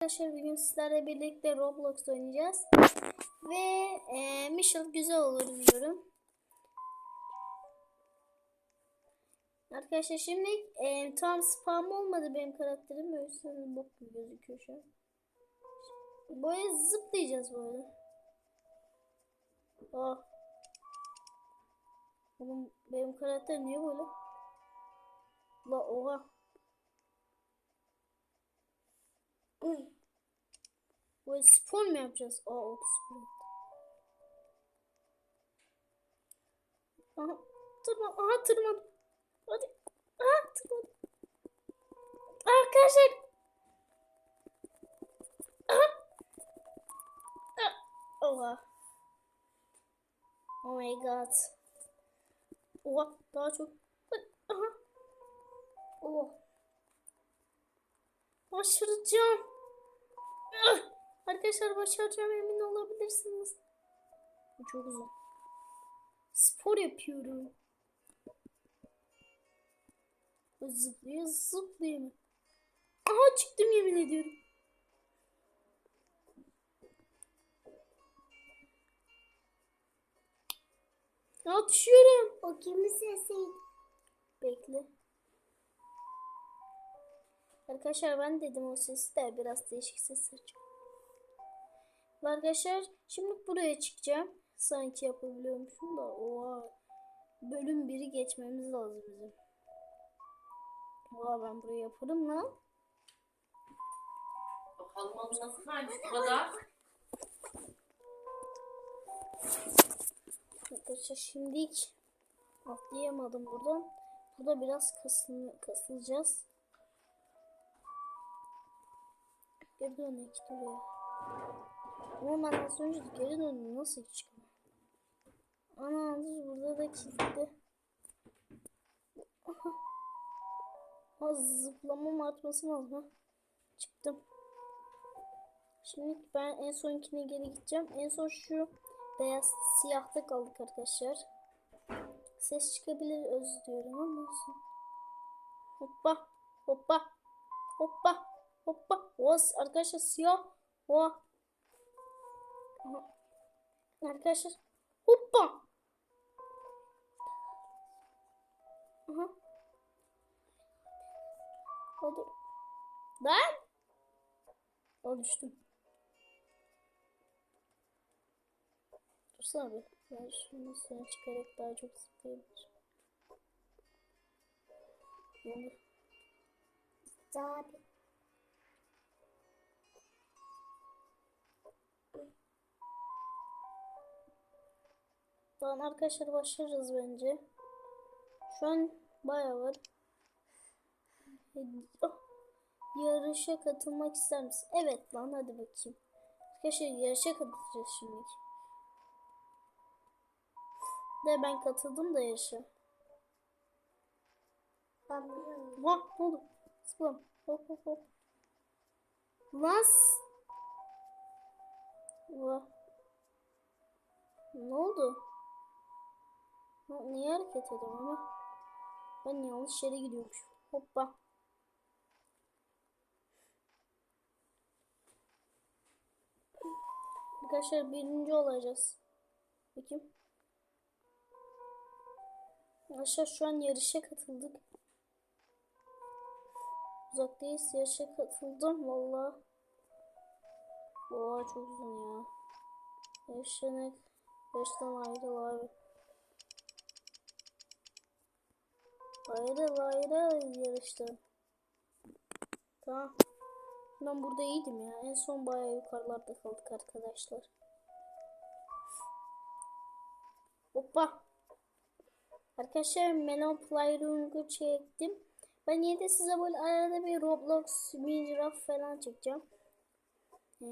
Arkadaşlar bugün sizlerle birlikte Roblox oynayacağız. Ve e, Michel güzel olur diyorum. Arkadaşlar şimdi e, tam spam olmadı benim karakterim. Yüzden bok gibi gözüküyor şu an. Böyle zıplayacağız böyle. Oh. Oğlum benim karakter niye böyle? La oha. Böyle spor mu yapacağız? Aa 30 spor. Aha tırman. Aha tırman. Hadi. Aha tırman. Arkadaşlar. Aha. Ah, Oha. Oh my god. Oha daha çok. Aha. Oh. Başaracağım. Ah! Arkadaşlar başaracağım emin olabilirsiniz. Çok uzun. Spor yapıyorum. Zıplıyor zıplıyor. Aha çıktım yemin ediyorum. Ya düşüyorum. O kimin sesiydi? Bekle. Arkadaşlar ben dedim o sesi de biraz değişik ses açıyor. Arkadaşlar şimdi buraya çıkacağım. Sanki yapabiliyormuşum da oha. Bölüm 1'i geçmemiz lazım bizim. Oha ben burayı yaparım lan. Bakalım onu nasıl kaymış bu kadar? Arkadaşlar şimdi atlayamadım buradan. Burada biraz kasın, kasılacağız. Geri dönek duruyor. Ama ben az önce geri döndüm. Nasıl çıkıyor? Ana dur burada da kilitli. Az zıplamam artması lazım. Çıktım. Şimdi ben en sonkine geri gideceğim. En son şu beyaz siyahta kaldık arkadaşlar. Ses çıkabilir diliyorum ama olsun. Hoppa hoppa hoppa hoppa. O arkadaşlar siyah. O. Arkadaşlar hoppa. Aha. Hadi. Lan. Al düştüm. Dursana bir. Ben şunu sonra çıkarak daha çok zıplayabilirim. Oldu? Abi. Tamam arkadaşlar başlarız bence. Şu an bayağı var. Oh. Yarışa katılmak ister misin? Evet lan hadi bakayım. Arkadaşlar yarışa katılacağız şimdi. De ben katıldım da yarışa. Ben biliyorum. Ne oldu? Zıplam. Hop hop hop. Vah. Ne oldu? Ha, Niye hareket ediyorum ama? Ben yanlış yere gidiyormuşum. Hoppa. Arkadaşlar birinci olacağız. Bakayım. Arkadaşlar şu an yarışa katıldık. Uzaktayız yarışa katıldım valla. Oha çok uzun ya. Yarışan yarıştan ayrıl abi. Ayrıl ayrıl yarıştan. Tamam. Ben burada iyiydim ya. En son bayağı yukarılarda kaldık arkadaşlar. Hoppa. Arkadaşlar Melon Playroom'u çektim. Ben yine de size böyle arada bir Roblox, Minecraft falan çekeceğim. Ee,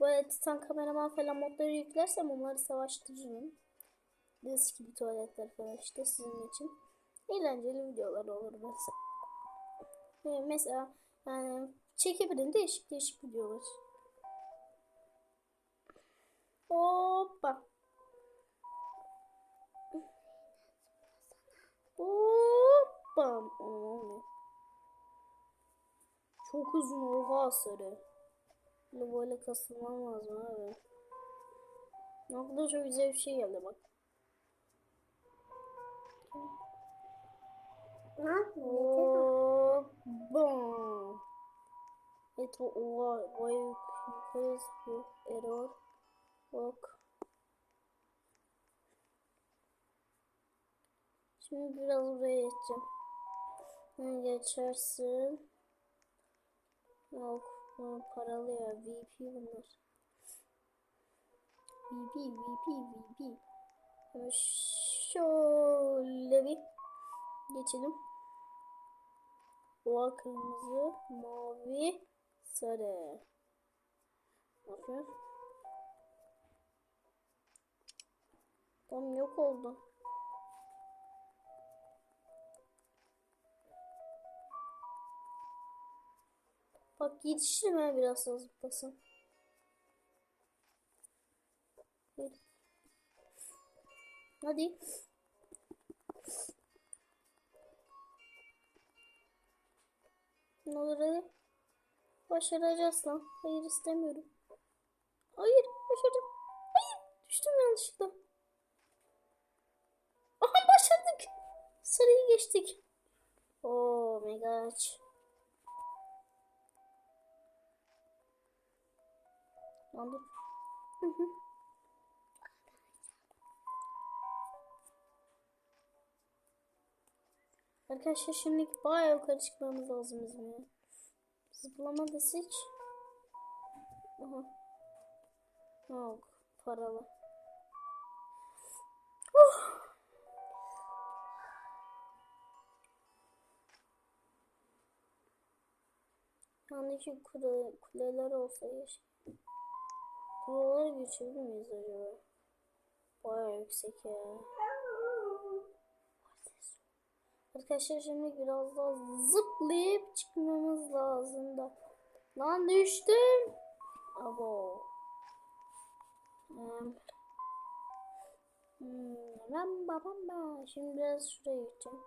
böyle Titan kameraman falan modları yüklersem onları savaştırırım. Disk gibi tuvaletler falan işte sizin için. Eğlenceli videolar olur mesela. Ee, mesela yani çekebilirim değişik değişik videolar. Hoppa. Hoppa. Çok uzun oha sarı. Böyle böyle kasılmam lazım abi. Aklıma çok güzel bir şey geldi bak. Ne. Evet o oha vay yukarı zıplıyor. Error. Bak. Şimdi biraz buraya geçeceğim. Ne geçersin? Yok paralı ya VP bunlar. VP VP VP. Şöyle bir geçelim. Oha kırmızı, mavi, sarı. Yapıyor? Tam yok oldu. Bak yetiştim ha biraz zıplasın. Hadi. Hadi. Başaracağız lan. Hayır istemiyorum. Hayır başardım. Hayır düştüm yanlışlıkla. Aha başardık. Sarıyı geçtik. Oo mega aç. Lan dur. Hı hı. Arkadaşlar şimdi bayağı yukarı çıkmamız lazım bizim ya. Zıplama desek. Aha. Yok. Paralı. Oh. Yandaki kule, kuleler olsa yaşa. Buraları geçebilir miyiz acaba? Bayağı yüksek ya. Arkadaşlar şimdi biraz daha zıplayıp çıkmamız lazım da. Lan düştüm. Abo. Hmm. Hmm. Babam ba. Şimdi biraz şuraya gideceğim.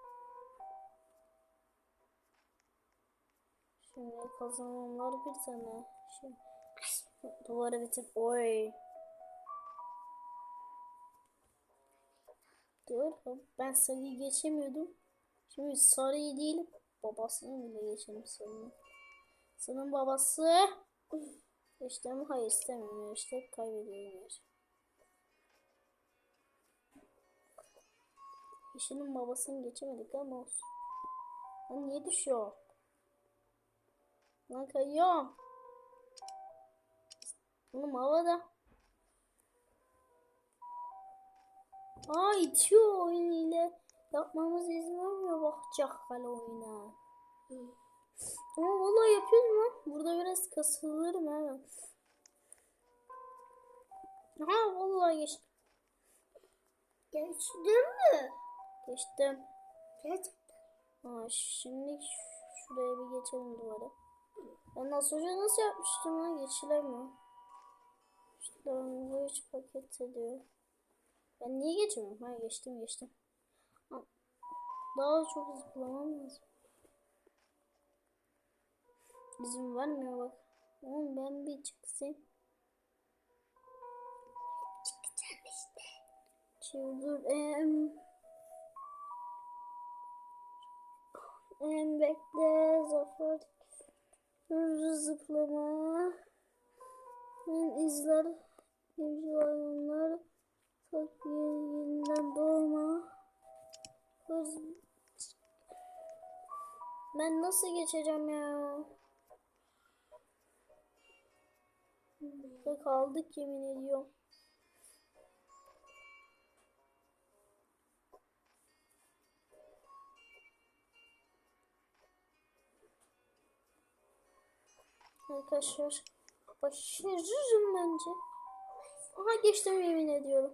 Şimdi kazananlar bir tane. Şimdi duvarı bitir. Oy. Dur. Ben sarıyı geçemiyordum. Şimdi sarıyı değil babasını bile geçelim sarının. Sarının babası işte mi? Hayır istemiyorum işte kaybediyorum. Yeşilin babasını geçemedik ama olsun. Lan niye düşüyor? Lan kayıyor. Oğlum havada. Aa itiyor oyun ile. Yapmamız izin vermiyor bak çakal oyuna. Ama vallahi yapıyorum lan. Burada biraz kasılırım hemen. Ha vallahi geçtim. Geçtin mi? Geçtim. Gerçekten. Ha şimdi şuraya bir geçelim duvara. Ben nasıl önce nasıl yapmıştım lan geçilemiyor. İşte bu hiç paket ediyor. Ben niye geçemiyorum? Ha geçtim geçtim. Ha, Daha çok zıplamam lazım. İzin vermiyor bak. Oğlum ben bir çıksın. Çıkacağım işte. Çıldır em. Em bekle zafer. Zıplama. En izler. Evcil hayvanlar. Takviye yeniden doğma. Hız. Ben nasıl geçeceğim ya? Ve kaldık yemin ediyorum. Arkadaşlar başarırım bence. Aha geçtim yemin ediyorum.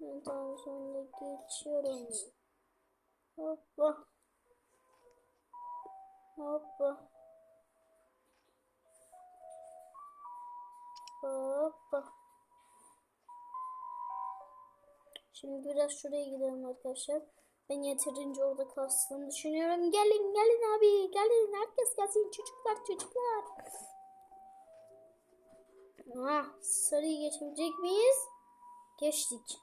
Ben daha sonra geçiyorum. Hoppa. Hoppa. Hoppa. Şimdi biraz şuraya gidelim arkadaşlar. Ben yeterince orada kastığımı düşünüyorum. Gelin gelin abi gelin herkes gelsin çocuklar çocuklar. Ha, sarıyı geçebilecek miyiz? Geçtik.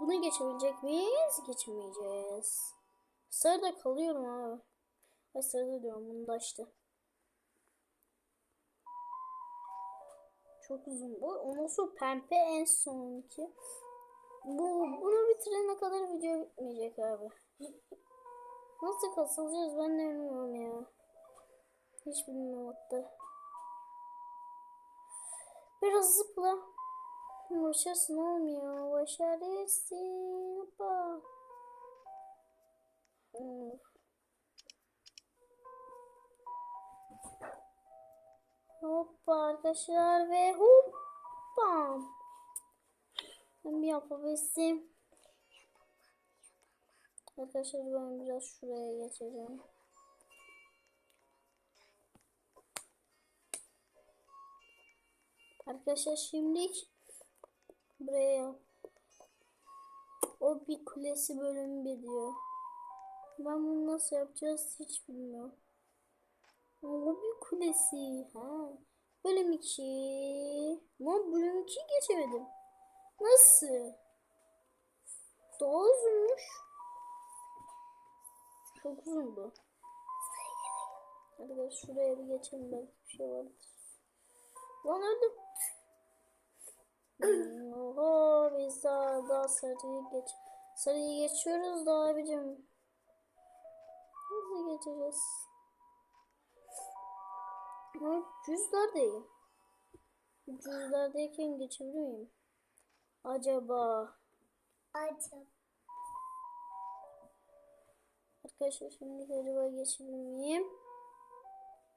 Bunu geçebilecek miyiz? Geçemeyeceğiz. Sarıda kalıyorum abi. Ay sarıda diyorum bunda işte. Çok uzun bu. Ondan sonra pembe en sonki. Bu, bunu bitirene kadar video bitmeyecek abi. Nasıl kasılacağız ben de bilmiyorum ya. Hiç bilmiyorum hatta. Biraz zıpla. Başarsın olmuyor. Başarırsın. Hoppa. Of. Hoppa arkadaşlar ve hoppa. Ben bir yapabilsem. Arkadaşlar ben biraz şuraya geçeceğim. Arkadaşlar şimdi buraya o bir kulesi bölüm bir diyor. Ben bunu nasıl yapacağız hiç bilmiyorum. O bir kulesi. Ha. Bölüm 2. Lan bölüm 2 geçemedim. Nasıl? Daha uzunmuş. Çok uzun bu. Hadi şuraya bir geçelim belki bir şey vardır. Lan öldüm. Oho biz daha, daha sarıyı geç. Sarıyı geçiyoruz da abicim. Nasıl geçeceğiz? Ha, cüzlerdeyim. Cüzlerdeyken geçebilir miyim? Acaba? Acaba. Arkadaşlar şimdi acaba geçebilir miyim?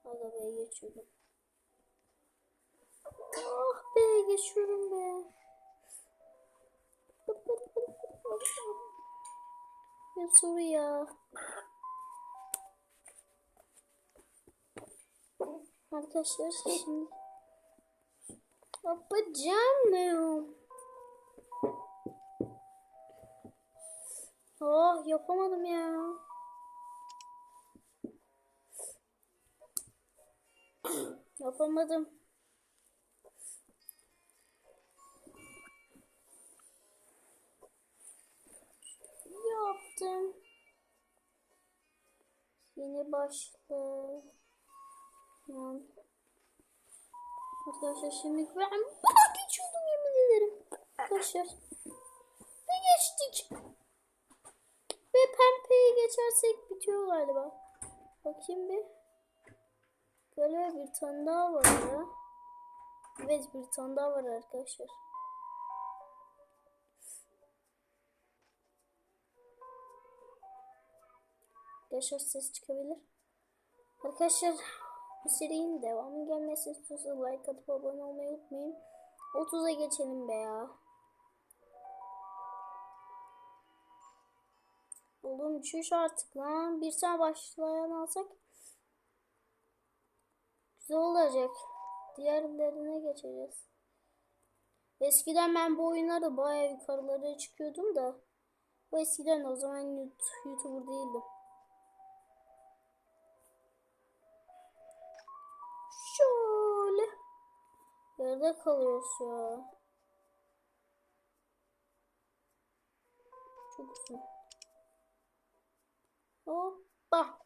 Arabaya geçiyorum. Ah be geçiyorum be. Ya soru ya. Arkadaşlar şimdi yapacağım. Oh yapamadım ya. Yapamadım. Yaptım. Yeni başla. Tamam. Arkadaşlar şimdi ben bana geçiyordum yemin ederim. Arkadaşlar. Ve geçtik. Ve pembeyi geçersek bitiyor galiba. Bakayım bir. Galiba bir tane daha var ya. Evet bir tane daha var arkadaşlar. Arkadaşlar ses çıkabilir. Arkadaşlar bu serinin devamı gelmesi istiyorsanız like atıp abone olmayı unutmayın. 30'a geçelim be ya. Oğlum çüş artık lan. Bir tane başlayan alsak güzel olacak. Diğerlerine geçeceğiz. Eskiden ben bu oyunlarda bayağı yukarılara çıkıyordum da. Bu eskiden o zaman YouTuber değildim. Şöyle. Yerde kalıyoruz ya. Çok uzun. Hoppa.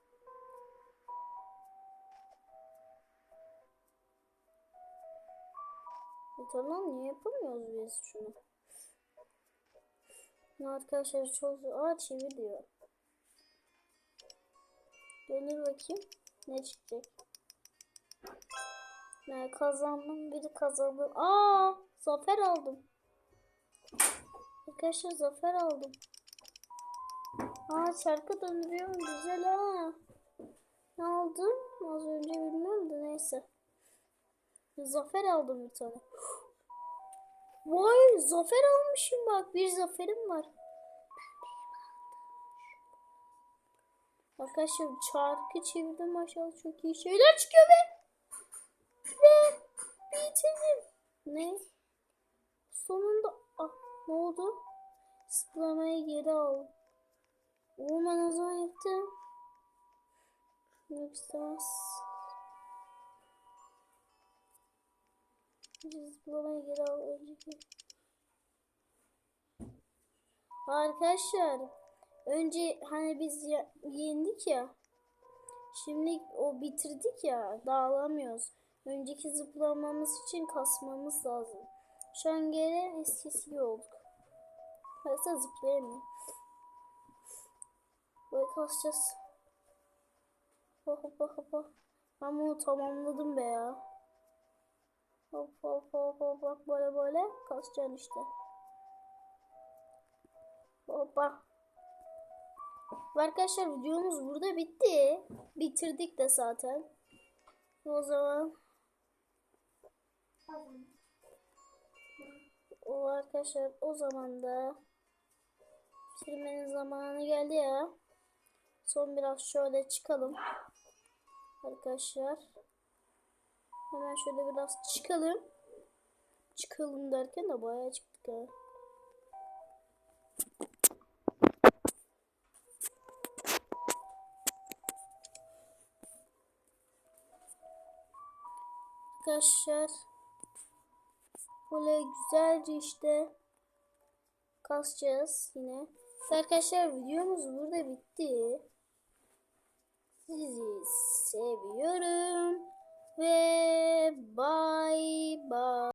E tamam niye yapamıyoruz biz şunu? Ya arkadaşlar çok zor. Aa çevir diyor. Dönür bakayım. Ne çıkacak? Ne kazandım. Biri kazandı. Aa zafer aldım. Arkadaşlar zafer aldım. Aa şarkı döndürüyorum. Güzel ha. Ne aldım? Az önce bilmiyorum da neyse. Zafer aldım bir tane. Vay zafer almışım bak. Bir zaferim var. Arkadaşlar çarkı çevirdim maşallah çok iyi şeyler çıkıyor be. Bitirdim. Ne? Sonunda ah, ne oldu? Zıplamayı geri al. Oğlum ben o zaman yaptım. Yok istemez. Zıplamayı geri al önceki. Arkadaşlar önce hani biz yendik ya. Şimdi o bitirdik ya dağılamıyoruz. Önceki zıplamamız için kasmamız lazım. Şu an geri eskisi olduk. Yoksa zıplayamıyorum. Böyle kasacağız. Hop hop hop hop. Ben bunu tamamladım be ya. Hop hop hop hop bak böyle böyle kasacaksın işte. Hoppa. Arkadaşlar videomuz burada bitti. Bitirdik de zaten. O zaman o arkadaşlar o zaman da bitirmenin zamanı geldi ya. Son biraz şöyle çıkalım. Arkadaşlar. Hemen şöyle biraz çıkalım. Çıkalım derken de bayağı çıktık ha. Arkadaşlar böyle güzelce işte kasacağız yine. Arkadaşlar videomuz burada bitti. Sizi seviyorum ve bye bye.